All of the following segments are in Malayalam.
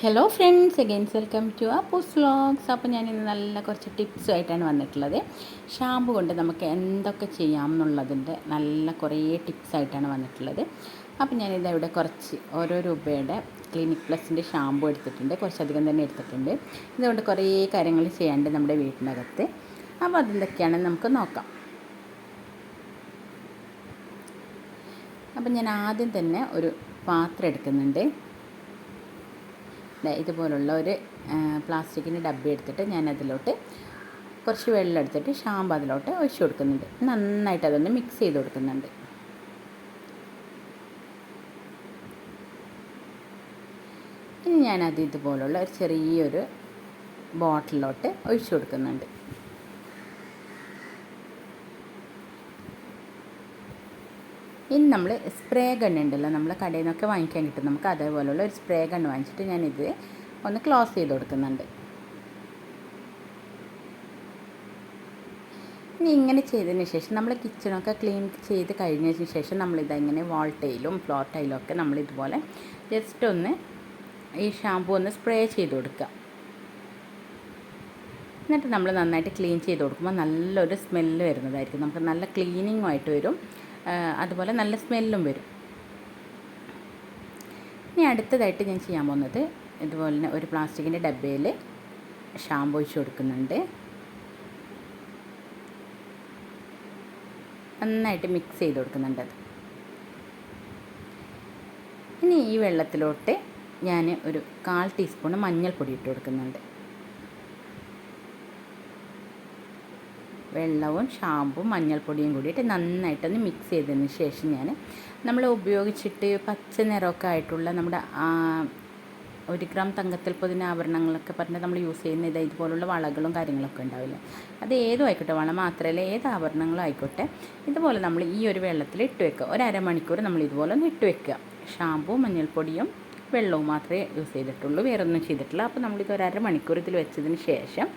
Hello friends again welcome to Appus vlogs അപ്പോൾ ഞാൻ ഇന്ന് നല്ല കുറച്ച് ടിപ്സുമായിട്ടാണ് വന്നിട്ടുള്ളത്. ഷാമ്പു കൊണ്ട് നമുക്ക് എന്തൊക്കെ ചെയ്യാം എന്നുള്ളതിന്റെ നല്ല കുറേ ടിപ്സായിട്ടാണ് വന്നിട്ടുള്ളത്. അപ്പോൾ ഞാനിത് ഇവിടെ കുറച്ച് ഓരോ രൂപയുടെ ക്ലിനിക് പ്ലസിന്റെ ഷാമ്പു എടുത്തിട്ടുണ്ട്. കുറച്ചധികം തന്നെ എടുത്തിട്ടുണ്ട്. ഇതുകൊണ്ട് കുറേ കാര്യങ്ങൾ ചെയ്യാണ്ട് നമ്മുടെ വീട്ടിനകത്ത്. അപ്പോൾ അതെന്തൊക്കെയാണെന്ന് നമുക്ക് നോക്കാം. അപ്പം ഞാൻ ആദ്യം തന്നെ ഒരു പാത്രം എടുക്കുന്നുണ്ട്. ഇതുപോലുള്ള ഒരു പ്ലാസ്റ്റിക്കിന്റെ ഡബ്ബ എടുത്തിട്ട് ഞാൻ അതിലോട്ട് കുറച്ച് വെള്ളം എടുത്തിട്ട് ഷാമ്പ് അതിലോട്ട് ഒഴിച്ചു കൊടുക്കുന്നുണ്ട്. നന്നായിട്ട് അതൊന്ന് മിക്സ് ചെയ്ത് കൊടുക്കുന്നുണ്ട്. ഇനി ഞാനത് ഇതുപോലുള്ള ഒരു ചെറിയൊരു ബോട്ടിലോട്ട് ഒഴിച്ചു കൊടുക്കുന്നുണ്ട്. ഇനി നമ്മൾ സ്പ്രേ ഗൺ ഉണ്ടല്ലോ നമ്മൾ കടയിൽ നിന്നൊക്കെ വാങ്ങിക്കാൻ കിട്ടും. നമുക്ക് അതേപോലെയുള്ള ഒരു സ്പ്രേ ഗണ്ണ് വാങ്ങിച്ചിട്ട് ഞാനിത് ഒന്ന് ക്ലോസ് ചെയ്ത് കൊടുക്കുന്നുണ്ട്. ഇനി ഇങ്ങനെ ചെയ്തതിന് ശേഷം നമ്മൾ കിച്ചണൊക്കെ ക്ലീൻ ചെയ്ത് കഴിഞ്ഞതിന് ശേഷം നമ്മളിതങ്ങനെ വാൾ ടൈലും ഫ്ലോർ ടൈലും ഒക്കെ നമ്മൾ ഇതുപോലെ ജസ്റ്റ് ഒന്ന് ഈ ഷാമ്പു ഒന്ന് സ്പ്രേ ചെയ്ത് കൊടുക്കുക എന്നിട്ട് നമ്മൾ നന്നായിട്ട് ക്ലീൻ ചെയ്ത് കൊടുക്കുമ്പോൾ നല്ലൊരു സ്മെല്ല് വരുന്നതായിരിക്കും. നമുക്ക് നല്ല ക്ലീനിങ്ങുമായിട്ട് വരും. അതുപോലെ നല്ല സ്മെല്ലും വരും. ഇനി അടുത്തതായിട്ട് ഞാൻ ചെയ്യാൻ പോകുന്നത് ഇതുപോലെ തന്നെ ഒരു പ്ലാസ്റ്റിക്കിന്റെ ഡബ്ബയിൽ ഷാമ്പു ഒഴിച്ച് കൊടുക്കുന്നുണ്ട്. നന്നായിട്ട് മിക്സ് ചെയ്ത് കൊടുക്കുന്നുണ്ട് അത്. ഇനി ഈ വെള്ളത്തിലോട്ട് ഞാൻ ഒരു കാൽ ടീസ്പൂൺ മഞ്ഞൾപ്പൊടി ഇട്ട് കൊടുക്കുന്നുണ്ട്. വെള്ളവും ഷാമ്പും മഞ്ഞൾപ്പൊടിയും കൂടിയിട്ട് നന്നായിട്ടൊന്ന് മിക്സ് ചെയ്തതിന് ശേഷം ഞാൻ നമ്മൾ ഉപയോഗിച്ചിട്ട് പച്ച നിറമൊക്കെ ആയിട്ടുള്ള നമ്മുടെ ഒരു ഗ്രാം തങ്കത്തിൽ പൊതിന ആഭരണങ്ങളൊക്കെ പറഞ്ഞാൽ നമ്മൾ യൂസ് ചെയ്യുന്ന ഇത് ഇതുപോലുള്ള വളകളും കാര്യങ്ങളൊക്കെ ഉണ്ടാവില്ല? അത് ഏതും ആയിക്കോട്ടെ വള മാത്രമല്ല ഏത് ആഭരണങ്ങളും ആയിക്കോട്ടെ ഇതുപോലെ നമ്മൾ ഈ ഒരു വെള്ളത്തിൽ ഇട്ട് വെക്കുക. ഒരു അരമണിക്കൂർ നമ്മൾ ഇതുപോലെ ഒന്ന് ഇട്ട് വെക്കുക. ഷാമ്പൂ മഞ്ഞൾപ്പൊടിയും വെള്ളവും മാത്രമേ യൂസ് ചെയ്തിട്ടുള്ളൂ വേറൊന്നും ചെയ്തിട്ടില്ല. അപ്പോൾ നമ്മളിത് ഒരു അരമണിക്കൂർ ഇതിൽ വെച്ചതിന് ശേഷം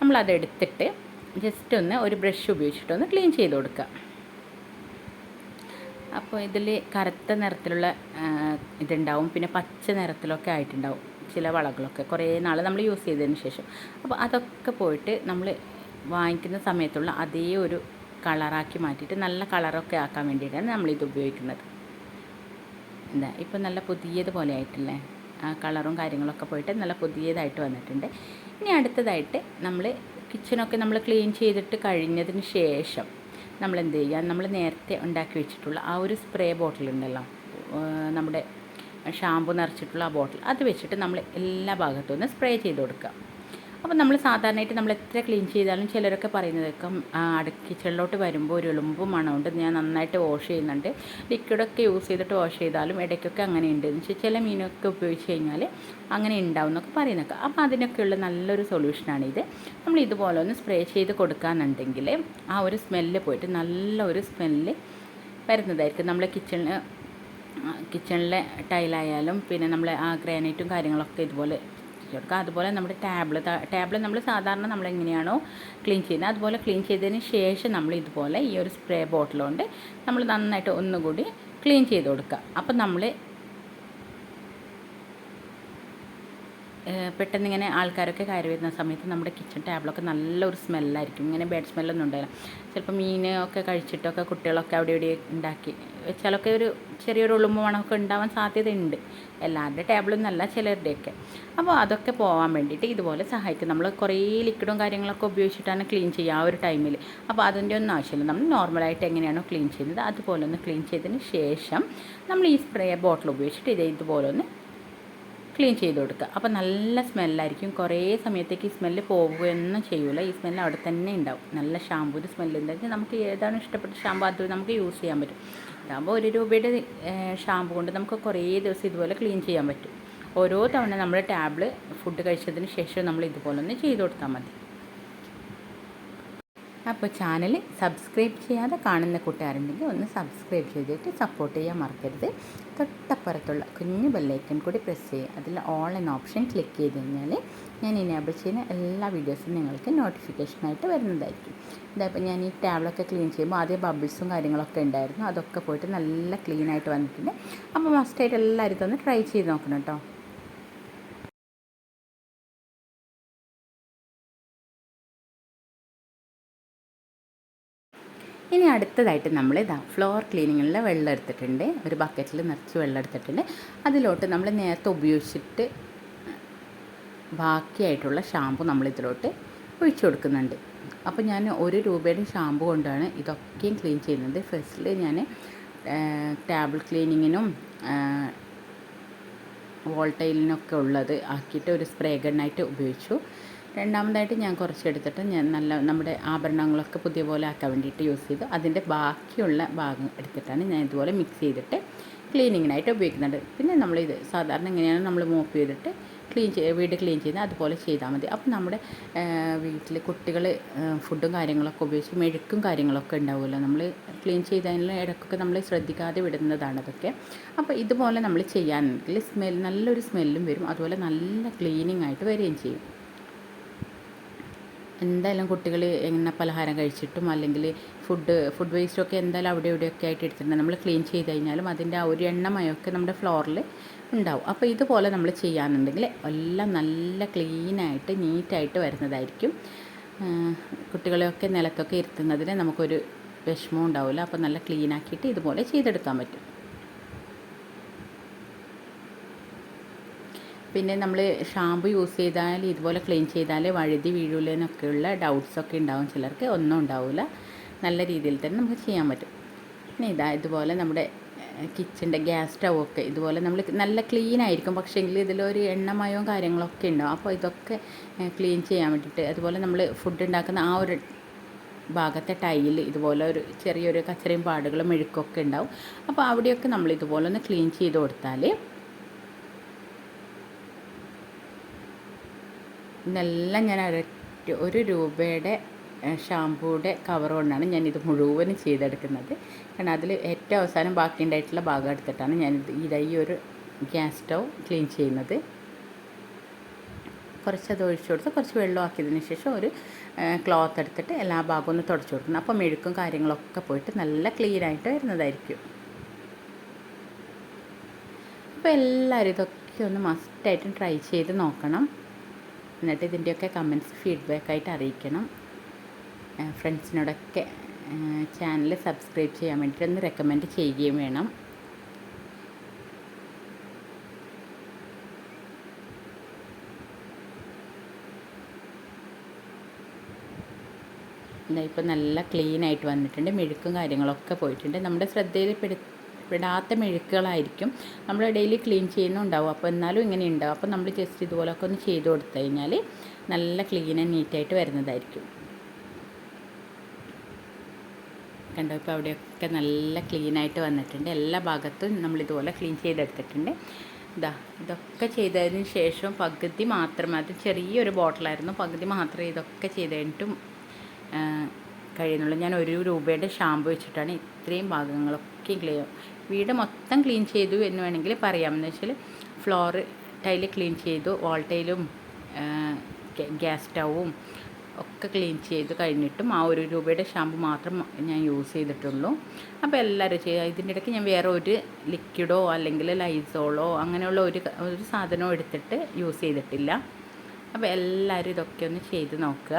നമ്മളതെടുത്തിട്ട് ജസ്റ്റ് ഒന്ന് ഒരു ബ്രഷ് ഉപയോഗിച്ചിട്ടൊന്ന് ക്ലീൻ ചെയ്ത് കൊടുക്കുക. അപ്പോൾ ഇതിൽ കറുത്ത നിറത്തിലുള്ള ഇതുണ്ടാവും. പിന്നെ പച്ച നിറത്തിലൊക്കെ ആയിട്ടുണ്ടാവും ചില വളകളൊക്കെ. കുറേ നാൾ നമ്മൾ യൂസ് ചെയ്തതിന് ശേഷം. അപ്പോൾ അതൊക്കെ പോയിട്ട് നമ്മൾ വാങ്ങിക്കുന്ന സമയത്തുള്ള അതേ ഒരു കളറാക്കി മാറ്റിയിട്ട് നല്ല കളറൊക്കെ ആക്കാൻ വേണ്ടിയിട്ടാണ് നമ്മളിത് ഉപയോഗിക്കുന്നത്. എന്താ ഇപ്പം നല്ല പുതിയതുപോലെ ആയിട്ടില്ലേ? കളറും കാര്യങ്ങളൊക്കെ പോയിട്ട് നല്ല പുതിയതായിട്ട് വന്നിട്ടുണ്ട്. ഇനി അടുത്തതായിട്ട് നമ്മൾ കിച്ചണൊക്കെ നമ്മൾ ക്ലീൻ ചെയ്തിട്ട് കഴിഞ്ഞതിന് ശേഷം നമ്മൾ എന്ത് ചെയ്യുക നമ്മൾ നേരത്തെ ഉണ്ടാക്കി വെച്ചിട്ടുള്ള ആ ഒരു സ്പ്രേ ബോട്ടിൽ ഉണ്ടല്ലോ നമ്മുടെ ഷാമ്പു നിറച്ചിട്ടുള്ള ആ ബോട്ടിൽ അത് വെച്ചിട്ട് നമ്മൾ എല്ലാ ഭാഗത്തും ഒന്ന് സ്പ്രേ ചെയ്ത് കൊടുക്കുക. അപ്പോൾ നമ്മൾ സാധാരണയായിട്ട് നമ്മൾ എത്ര ക്ലീൻ ചെയ്താലും ചിലരൊക്കെ പറയുന്നത് പറയുന്നതൊക്കെ കിച്ചണിലോട്ട് വരുമ്പോൾ ഒരു എളുമ്പും മണമുണ്ട് ഞാൻ നന്നായിട്ട് വാഷ് ചെയ്യുന്നുണ്ട്. ലിക്വിഡൊക്കെ യൂസ് ചെയ്തിട്ട് വാഷ് ചെയ്താലും ഇടയ്ക്കൊക്കെ അങ്ങനെ ഉണ്ട് എന്ന് വെച്ചാൽ ചില മീനൊക്കെ ഉപയോഗിച്ച് കഴിഞ്ഞാൽ അങ്ങനെ ഉണ്ടാവും എന്നൊക്കെ പറയുന്നൊക്കെ അപ്പോൾ അതിനൊക്കെയുള്ള നല്ലൊരു സൊല്യൂഷനാണ് ഇത്. നമ്മൾ ഇതുപോലെ ഒന്ന് സ്പ്രേ ചെയ്ത് കൊടുക്കാന്നുണ്ടെങ്കിൽ ആ ഒരു സ്മെല്ല് പോയിട്ട് നല്ല ഒരു സ്മെല്ല് വരുന്നതായിരിക്കും. നമ്മളെ കിച്ചണിൽ കിച്ചണിലെ ടൈലായാലും പിന്നെ നമ്മൾ ആ ഗ്രാനൈറ്റും കാര്യങ്ങളൊക്കെ ഇതുപോലെ കൊടുക്കുക അതുപോലെ നമ്മുടെ ടാബിൾ ടാബിൾ നമ്മൾ സാധാരണ നമ്മൾ എങ്ങനെയാണോ ക്ലീൻ ചെയ്യുന്നത്. അതുപോലെ ക്ലീൻ ചെയ്തതിന് ശേഷം നമ്മൾ ഇതുപോലെ ഈ ഒരു സ്പ്രേ ബോട്ടിലുകൊണ്ട് നമ്മൾ നന്നായിട്ട് ഒന്നുകൂടി ക്ലീൻ ചെയ്ത് കൊടുക്കുക. അപ്പം നമ്മൾ പെട്ടെന്ന് ഇങ്ങനെ ആൾക്കാരൊക്കെ കയറി വരുന്ന സമയത്ത് നമ്മുടെ കിച്ചൺ ടേബിളൊക്കെ നല്ലൊരു സ്മെല്ലായിരിക്കും ഇങ്ങനെ ബാഡ് സ്മെല്ലൊന്നും ഉണ്ടായില്ല. ചിലപ്പോൾ മീൻ ഒക്കെ കഴിച്ചിട്ടൊക്കെ കുട്ടികളൊക്കെ അവിടെ ഇവിടെ ഉണ്ടാക്കി വെച്ചാലൊക്കെ ഒരു ചെറിയൊരു ഉളുമ്പ് മണമൊക്കെ ഉണ്ടാവാൻ സാധ്യതയുണ്ട്. എല്ലാവരുടെ ടേബിളൊന്നും അല്ല ചിലരുടെയൊക്കെ. അപ്പോൾ അതൊക്കെ പോകാൻ വേണ്ടിയിട്ട് ഇതുപോലെ സഹായിക്കും. നമ്മൾ കുറേ ലിക്വിഡും കാര്യങ്ങളൊക്കെ ഉപയോഗിച്ചിട്ടാണ് ക്ലീൻ ചെയ്യുക ആ ഒരു ടൈമിൽ അപ്പോൾ അതിന്റെ ഒന്നും ആവശ്യമില്ല. നമ്മൾ നോർമലായിട്ട് എങ്ങനെയാണോ ക്ലീൻ ചെയ്യുന്നത് അതുപോലെ ഒന്ന് ക്ലീൻ ചെയ്തതിന് ശേഷം നമ്മൾ ഈ സ്പ്രേ ബോട്ടിൽ ഉപയോഗിച്ചിട്ട് ഇത് ഇതുപോലെ ഒന്ന് ക്ലീൻ ചെയ്ത് കൊടുക്കുക. അപ്പോൾ നല്ല സ്മെല്ലായിരിക്കും. കുറേ സമയത്തേക്ക് ഈ സ്മെല്ല് പോവുകയൊന്നും ചെയ്യൂല. ഈ സ്മെല്ല് അവിടെ തന്നെ ഉണ്ടാവും. നല്ല ഷാമ്പൂന്റെ സ്മെല്ല് ഉണ്ടെങ്കിൽ നമുക്ക് ഏതാണ് ഇഷ്ടപ്പെട്ട ഷാമ്പു അത് നമുക്ക് യൂസ് ചെയ്യാൻ പറ്റും. ഇതാകുമ്പോൾ ഒരു രൂപയുടെ ഷാമ്പു കൊണ്ട് നമുക്ക് കുറേ ദിവസം ഇതുപോലെ ക്ലീൻ ചെയ്യാൻ പറ്റും. ഓരോ തവണ നമ്മൾ ടാബ്ല് ഫുഡ് കഴിച്ചതിന് ശേഷം നമ്മൾ ഇതുപോലെ ഒന്ന് ചെയ്ത് കൊടുത്താൽ മതി. അപ്പോൾ ചാനൽ സബ്സ്ക്രൈബ് ചെയ്യാതെ കാണുന്ന കൂട്ടുകാരുണ്ടെങ്കിൽ ഒന്ന് സബ്സ്ക്രൈബ് ചെയ്തിട്ട് സപ്പോർട്ട് ചെയ്യാൻ മറക്കരുത്. തൊട്ടപ്പുറത്തുള്ള കുഞ്ഞു ബെല്ലൈക്കൺ കൂടി പ്രസ് ചെയ്യുക. അതിൽ ഓൾ എന്ന ഓപ്ഷൻ ക്ലിക്ക് ചെയ്ത് കഴിഞ്ഞാൽ ഞാൻ ഇനേബിൾ ചെയ്യുന്ന എല്ലാ വീഡിയോസും നിങ്ങൾക്ക് നോട്ടിഫിക്കേഷനായിട്ട് വരുന്നതായിരിക്കും. ഇതായപ്പോൾ ഞാൻ ഈ ടാബ്ലൊക്കെ ക്ലീൻ ചെയ്യുമ്പോൾ ആദ്യം ബബിൾസും കാര്യങ്ങളൊക്കെ ഉണ്ടായിരുന്നു. അതൊക്കെ പോയിട്ട് നല്ല ക്ലീനായിട്ട് വന്നിട്ടുണ്ട്. അപ്പോൾ മസ്റ്റായിട്ട് എല്ലാവരും ഒന്ന് ട്രൈ ചെയ്ത് നോക്കണം കേട്ടോ. ഇനി അടുത്തതായിട്ട് നമ്മൾ ഇതാ ഫ്ലോർ ക്ലീനിങ്ങിൽ വെള്ളം എടുത്തിട്ടുണ്ട്. ഒരു ബക്കറ്റിൽ നിറച്ച് വെള്ളം എടുത്തിട്ടുണ്ട്. അതിലോട്ട് നമ്മൾ നേരത്തെ ഉപയോഗിച്ചിട്ട് ബാക്കിയായിട്ടുള്ള ഷാമ്പു നമ്മൾ ഇതിലോട്ട് ഒഴിച്ചു കൊടുക്കുന്നുണ്ട്. അപ്പോൾ ഞാൻ ഒരു രൂപയുടെ ഷാമ്പു കൊണ്ടാണ് ഇതൊക്കെയും ക്ലീൻ ചെയ്യുന്നത്. ഫസ്റ്റിൽ ഞാൻ ടേബിൾ ക്ലീനിങ്ങിനും വോൾട്ടൈലിനൊക്കെ ഉള്ളത് ആക്കിയിട്ട് ഒരു സ്പ്രേ ഗണ്ണായിട്ട് ഉപയോഗിച്ചു. രണ്ടാമതായിട്ട് ഞാൻ കുറച്ച് എടുത്തിട്ട് ഞാൻ നല്ല നമ്മുടെ ആഭരണങ്ങളൊക്കെ പുതിയ പോലെ ആക്കാൻ വേണ്ടിയിട്ട് യൂസ് ചെയ്തു അതിന്റെ ബാക്കിയുള്ള ഭാഗം എടുത്തിട്ടാണ് ഞാൻ ഇതുപോലെ മിക്സ് ചെയ്തിട്ട് ക്ലീനിങ്ങിനായിട്ട് ഉപയോഗിക്കുന്നുണ്ട് പിന്നെ നമ്മൾ ഇത് സാധാരണ എങ്ങനെയാണ് നമ്മൾ മോപ്പ് ചെയ്തിട്ട് ക്ലീൻ ചെയ്ത് വീട് ക്ലീൻ ചെയ്യുന്നത് അതുപോലെ ചെയ്താൽ മതി. അപ്പം നമ്മുടെ വീട്ടിൽ കുട്ടികൾ ഫുഡും കാര്യങ്ങളൊക്കെ ഉപയോഗിച്ച് മെഴുക്കും കാര്യങ്ങളൊക്കെ ഉണ്ടാവുമല്ലോ. നമ്മൾ ക്ലീൻ ചെയ്തതിനുള്ള ഇടക്കൊക്കെ നമ്മൾ ശ്രദ്ധിക്കാതെ വിടുന്നതാണ് അതൊക്കെ. അപ്പോൾ ഇതുപോലെ നമ്മൾ ചെയ്യാനെങ്കിൽ സ്മെൽ നല്ലൊരു സ്മെല്ലും വരും. അതുപോലെ നല്ല ക്ലീനിങ് ആയിട്ട് വരികയും ചെയ്യും. എന്തായാലും കുട്ടികൾ എണ്ണ പലഹാരം കഴിച്ചിട്ടും അല്ലെങ്കിൽ ഫുഡ് ഫുഡ് വേസ്റ്റൊക്കെ എന്തായാലും അവിടെ ഇവിടെയൊക്കെ ആയിട്ട് എടുത്തിട്ടുണ്ട്. നമ്മൾ ക്ലീൻ ചെയ്ത് കഴിഞ്ഞാലും അതിന്റെ ആ ഒരു എണ്ണമയൊക്കെ നമ്മുടെ ഫ്ലോറിൽ ഉണ്ടാവും. അപ്പോൾ ഇതുപോലെ നമ്മൾ ചെയ്യാനുണ്ടെങ്കിൽ എല്ലാം നല്ല ക്ലീനായിട്ട് നീറ്റായിട്ട് വരുന്നതായിരിക്കും. കുട്ടികളെയൊക്കെ നിലത്തൊക്കെ ഇരുത്തുന്നതിന് നമുക്കൊരു വിഷമം ഉണ്ടാവില്ല. അപ്പോൾ നല്ല ക്ലീനാക്കിയിട്ട് ഇതുപോലെ ചെയ്തെടുക്കാൻ പറ്റും. പിന്നെ നമ്മൾ ഷാമ്പു യൂസ് ചെയ്താൽ ഇതുപോലെ ക്ലീൻ ചെയ്താൽ വഴുതി വീഴൂലെന്നൊക്കെയുള്ള ഡൗട്ട്സൊക്കെ ഉണ്ടാവും ചിലർക്ക്. ഒന്നും ഉണ്ടാവില്ല നല്ല രീതിയിൽ തന്നെ നമുക്ക് ചെയ്യാൻ പറ്റും. പിന്നെ ഇതാ ഇതുപോലെ നമ്മുടെ കിച്ചന്റെ ഗ്യാസ് സ്റ്റൗ ഒക്കെ ഇതുപോലെ നമ്മൾ നല്ല ക്ലീൻ ആയിരിക്കും പക്ഷേങ്കിൽ ഇതിലൊരു എണ്ണമയവും കാര്യങ്ങളൊക്കെ ഉണ്ടാവും. അപ്പോൾ ഇതൊക്കെ ക്ലീൻ ചെയ്യാൻ വേണ്ടിയിട്ട് അതുപോലെ നമ്മൾ ഫുഡ് ഉണ്ടാക്കുന്ന ആ ഒരു ഭാഗത്തെ ടൈൽ ഇതുപോലെ ഒരു ചെറിയൊരു കച്ചറയും പാടുകളും മെഴുക്കൊക്കെ ഉണ്ടാവും. അപ്പോൾ അവിടെയൊക്കെ നമ്മൾ ഇതുപോലെ ഒന്ന് ക്ലീൻ ചെയ്ത് കൊടുത്താൽ ഇതെല്ലാം ഞാൻ ഒരൊറ്റ ഒരു രൂപയുടെ ഷാമ്പൂയുടെ കവർ കൊണ്ടാണ് ഞാൻ ഇത് മുഴുവനും ചെയ്തെടുക്കുന്നത്. കാരണം അതിൽ ഏറ്റവും അവസാനം ബാക്കി ഉണ്ടായിട്ടുള്ള ഭാഗം എടുത്തിട്ടാണ് ഞാൻ ഇത് ഈ ഒരു ഗ്യാസ് സ്റ്റൗ ക്ലീൻ ചെയ്യുന്നത്. കുറച്ച് അത് ഒഴിച്ചു കൊടുത്ത് കുറച്ച് വെള്ളം ആക്കിയതിന് ശേഷം ഒരു ക്ലോത്ത് എടുത്തിട്ട് എല്ലാ ഭാഗവും ഒന്ന് തുടച്ചു കൊടുക്കണം. അപ്പോൾ മെഴുക്കും കാര്യങ്ങളൊക്കെ പോയിട്ട് നല്ല ക്ലീൻ ആയിട്ട് വരുന്നതായിരിക്കും. അപ്പോൾ എല്ലാവരും ഇതൊക്കെ ഒന്ന് മസ്റ്റായിട്ടും ട്രൈ ചെയ്ത് നോക്കണം. എന്നിട്ട് ഇതിന്റെയൊക്കെ കമൻസ് ഫീഡ്ബാക്കായിട്ട് അറിയിക്കണം. ഫ്രണ്ട്സിനോടൊക്കെ ചാനൽ സബ്സ്ക്രൈബ് ചെയ്യാൻ വേണ്ടിയിട്ട് ഒന്ന് റെക്കമെൻഡ് ചെയ്യുകയും വേണം. ഇപ്പോൾ നല്ല ക്ലീൻ ആയിട്ട് വന്നിട്ടുണ്ട്. മെഴുക്കും കാര്യങ്ങളൊക്കെ പോയിട്ടുണ്ട്. നമ്മുടെ ശ്രദ്ധയിൽ പെടാത്ത മെഴുക്കുകളായിരിക്കും നമ്മൾ ഡെയിലി ക്ലീൻ ചെയ്യുന്നുണ്ടാവും. അപ്പോൾ എന്നാലും ഇങ്ങനെ ഉണ്ടാവും. അപ്പോൾ നമ്മൾ ജസ്റ്റ് ഇതുപോലൊക്കെ ഒന്ന് ചെയ്ത് കൊടുത്തു കഴിഞ്ഞാൽ നല്ല ക്ലീൻ ആൻഡ് നീറ്റായിട്ട് വരുന്നതായിരിക്കും. കണ്ടോ? ഇപ്പോൾ അവിടെയൊക്കെ നല്ല ക്ലീനായിട്ട് വന്നിട്ടുണ്ട്. എല്ലാ ഭാഗത്തും നമ്മൾ ഇതുപോലെ ക്ലീൻ ചെയ്തെടുത്തിട്ടുണ്ട്. ഇതാ ഇതൊക്കെ ചെയ്തതിന് ശേഷം പകുതി മാത്രം അത് ചെറിയൊരു ബോട്ടിലായിരുന്നു. പകുതി മാത്രമേ ഇതൊക്കെ ചെയ്ത് കഴിഞ്ഞിട്ടും കഴിയുന്നുള്ളൂ. ഞാൻ ഒരു രൂപയുടെ ഷാമ്പു വെച്ചിട്ടാണ് ഇത്രയും ഭാഗങ്ങളൊക്കെ ക്ലിയർ വീട് മൊത്തം ക്ലീൻ ചെയ്തു എന്ന് വേണമെങ്കിൽ പറയാം. എന്ന് വെച്ചാൽ ഫ്ലോർ ടൈൽ ക്ലീൻ ചെയ്തു വാൾ ടൈലും ഗ്യാസ് സ്റ്റൗവും ഒക്കെ ക്ലീൻ ചെയ്ത് കഴിഞ്ഞിട്ടും ആ ഒരു രൂപയുടെ ഷാമ്പു മാത്രം ഞാൻ യൂസ് ചെയ്തിട്ടുള്ളൂ. അപ്പോൾ എല്ലാവരും ചെയ്യുക ഇതിന്റെ ഇടയ്ക്ക് ഞാൻ വേറെ ഒരു ലിക്വിഡോ അല്ലെങ്കിൽ ലൈസോളോ അങ്ങനെയുള്ള ഒരു ഒരു സാധനവും എടുത്തിട്ട് യൂസ് ചെയ്തിട്ടില്ല. അപ്പോൾ എല്ലാവരും ഇതൊക്കെ ഒന്ന് ചെയ്ത് നോക്കുക.